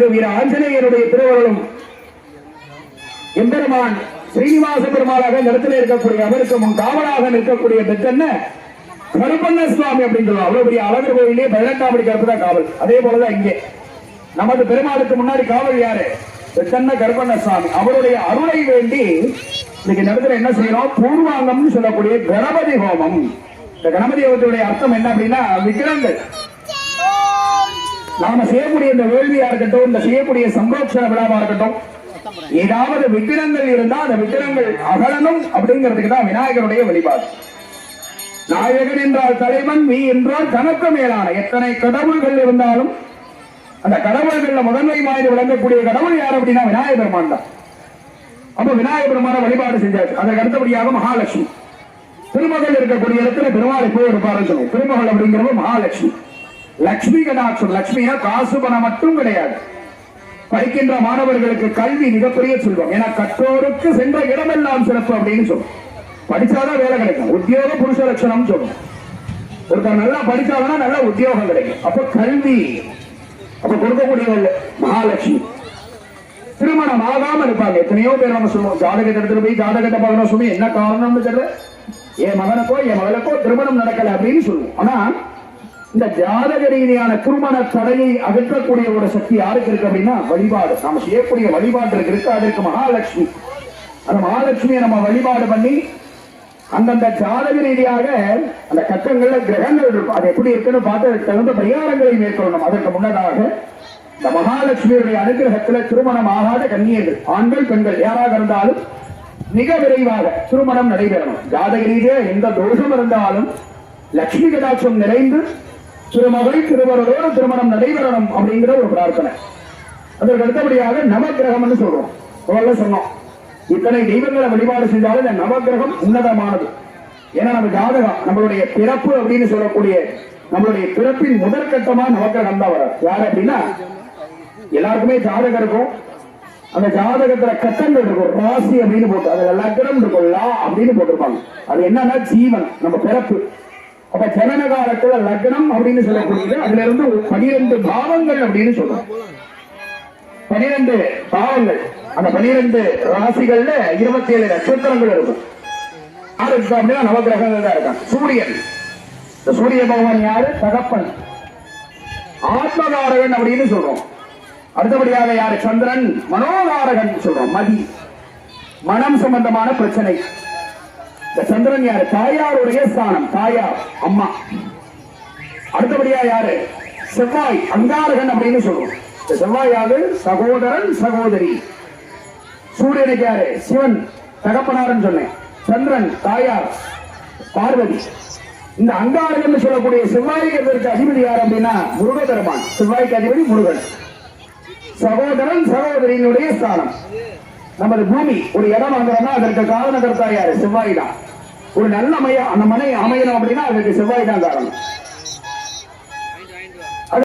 வீர ஆஞ்சநேயருடைய திருவருளும் எம்பெருமான் ஸ்ரீனிவாச பெருமாளாக நிலத்தில் இருக்கக்கூடிய அவருக்கு முன் காவலாக நிற்கக்கூடிய பெற்றென்ன? கருப்பண்ண சுவாமி அப்படின்னு சொல்லுவோம் அவ்வளவு பெரிய அழகர் கோயிலே பதினெட்டாம் படி கருப்பு தான் காவல். அதே போலதான் இங்கே. நமது பெருமாளுக்கு முன்னாடி காவல் யாரு? பெத்தன்ன கருப்பண்ண சுவாமி அவருடைய அருளை வேண்டி இன்னைக்கு நேரத்தில் என்ன செய்யறோம்? பூர்வாங்கம்னு சொல்லக்கூடிய கணபதி ஹோமம். இந்த கணபதி ஹோமத்துடைய அர்த்தம் என்ன அப்படின்னா விக்கிரங்கள் நாம செய்யக்கூடிய இந்த வேள்வியா இருக்கட்டும் இந்த செய்யக்கூடிய சம்போட்சண விழாவா இருக்கட்டும் ஏதாவது விக்கிரங்கள் இருந்தா அந்த விக்கிரங்கள் அகலனும் அப்படிங்கிறதுக்கு தான் விநாயகருடைய வழிபாடு. நாயகன் என்றால் தலைவன் நீ என்றால் தனக்கு மேலான. எத்தனை கடவுள்கள் இருந்தாலும் அந்த கடவுள்கள்ல முதன்மை மாதிரி விளங்கக்கூடிய கடவுள் யார் அப்படின்னா விநாயகர் பெருமான் தான். அப்ப விநாயக பெருமான வழிபாடு செஞ்சாச்சு. அதற்கு அடுத்தபடியாக மகாலட்சுமி. திருமகள் இருக்கக்கூடிய இடத்துல பெருமாள் போய் இருப்பாருன்னு சொல்லுவோம். திருமகள் அப்படிங்கிறவங்க மகாலட்சுமி. லட்சுமி கடாட்சம். லட்சுமினா காசு பணம் மட்டும் கிடையாது. படிக்கின்ற மாணவர்களுக்கு கல்வி மிகப்பெரிய செல்வம். ஏன்னா கற்றோருக்கு சென்ற இடமெல்லாம் சிறப்பு அப்படின்னு சொல்லும் படிச்சாதான் வேலை கிடைக்கும். உத்தியோக புருஷ லட்சணம் சொல்லும் ஒருத்தர் நல்லா படிச்சாதான் நல்ல உத்தியோகம் கிடைக்கும். அப்ப கல்வி அப்ப கொடுக்கக்கூடிய மகாலட்சுமி. திருமணம் ஆகாம இருப்பாங்க. எத்தனையோ பேர் நம்ம சொல்லுவோம் ஜாதகத்தை எடுத்துட்டு போய் ஜாதகத்தை பார்க்கணும். சொல்லி என்ன காரணம்னு தெரியல? என் மகனுக்கோ என் மகளுக்கோ திருமணம் நடக்கல அப்படின்னு சொல்லுவோம். ஆனா இந்த ஜாதக ரீதியான திருமண தடையை அகற்றக்கூடிய ஒரு சக்தி யாருக்கு இருக்கு அப்படின்னா வழிபாடு. நாம செய்யக்கூடிய வழிபாடு இருக்கு. இருக்கு. அதற்கு மகாலட்சுமி. அந்த மகாலட்சுமியை நம்ம வழிபாடு பண்ணி அந்தந்த ஜாதக ரீதியாக அந்த கட்டங்கள்ல கிரகங்கள் இருக்கும். அது எப்படி இருக்குன்னு பார்த்து அதுக்கு தகுந்த பரிகாரங்களை மேற்கொள்ளணும். அதற்கு முன்னதாக இந்த மகாலட்சுமியுடைய அனுகிரகத்துல திருமணம் ஆகாத கன்னியர்கள் ஆண்கள் பெண்கள் யாராக இருந்தாலும் மிக விரைவாக திருமணம் நடைபெறணும். ஜாதக ரீதியா எந்த தோஷம் இருந்தாலும் லட்சுமி கடாட்சம் நிறைந்து திருமகள் திருவரோடு திருமணம் நடைபெறணும் அப்படிங்கிற ஒரு பிரார்த்தனை. அதற்கு அடுத்தபடியாக நவகிரகம்னு சொல்றோம். முதல்ல சொன்னோம். இத்தனை தெய்வங்களை வழிபாடு செஞ்சாலும் இந்த நவகிரகம் உன்னதமானது. ஏன்னா நம்ம ஜாதகம் நம்மளுடைய பிறப்பு அப்படின்னு சொல்லக்கூடிய நம்மளுடைய பிறப்பின் முதற்கட்டமா நவகிரகம் தான் வரும். யார் அப்படின்னா எல்லாருக்குமே ஜாதகம் இருக்கும். அந்த ஜாதகத்துல கட்டங்கள் இருக்கும். ராசி அப்படின்னு போட்டு அதுல லக்னம் இருக்கும். லா அப்படின்னு போட்டிருப்பாங்க. அது என்னன்னா ஜீவன் நம்ம பிறப்பு. அப்ப ஜனன காலத்துல லக்னம் அப்படின்னு சொல்லக்கூடியது அதுல இருந்து பனிரெண்டு பாவங்கள் அப்படின்னு சொல்றோம். பனிரெண்டு பாவங்கள். அந்த பனிரெண்டு ராசிகள்ல இருபத்தி ஏழு நட்சத்திரங்கள் இருக்கும். யாரு இருக்கா அப்படின்னா நவகிரகங்கள் தான் இருக்கான் சூரியன். இந்த சூரிய பகவான் யாரு? தகப்பன். ஆத்மகாரகன் அப்படின்னு சொல்றோம். அடுத்தபடியாக யாரு? சந்திரன். மனோகாரகன் சொல்றோம். மதி. மனம் சம்பந்தமான பிரச்சனை. இந்த சந்திரன் யாரு? தாயாருடைய ஸ்தானம். தாயார் அம்மா. அடுத்தபடியா யாரு? செவ்வாய் அங்காரகன் அப்படின்னு சொல்லுவோம். இந்த செவ்வாய் சகோதரன் சகோதரி. சூரியனுக்கு யாரு? சிவன். தகப்பனார்னு சொன்னேன். சந்திரன் தாயார் பார்வதி. இந்த அங்காரகன் சொல்லக்கூடிய செவ்வாய்க்கு அதிபதி யார் அப்படின்னா முருகபெருமான் செவ்வாய்க்கு அதிபதி முருகன். சகோதரன் சகோதரியினுடைய ஸ்தானம். நமது பூமி ஒரு இடம் வாங்குறோம்னா அதற்கு காரணகர்த்தா யாரு செவ்வாய் தான் ஒரு நல்ல அமைய அந்த மனை அமையணும் அப்படின்னா அதற்கு செவ்வாய் தான் காரணம்.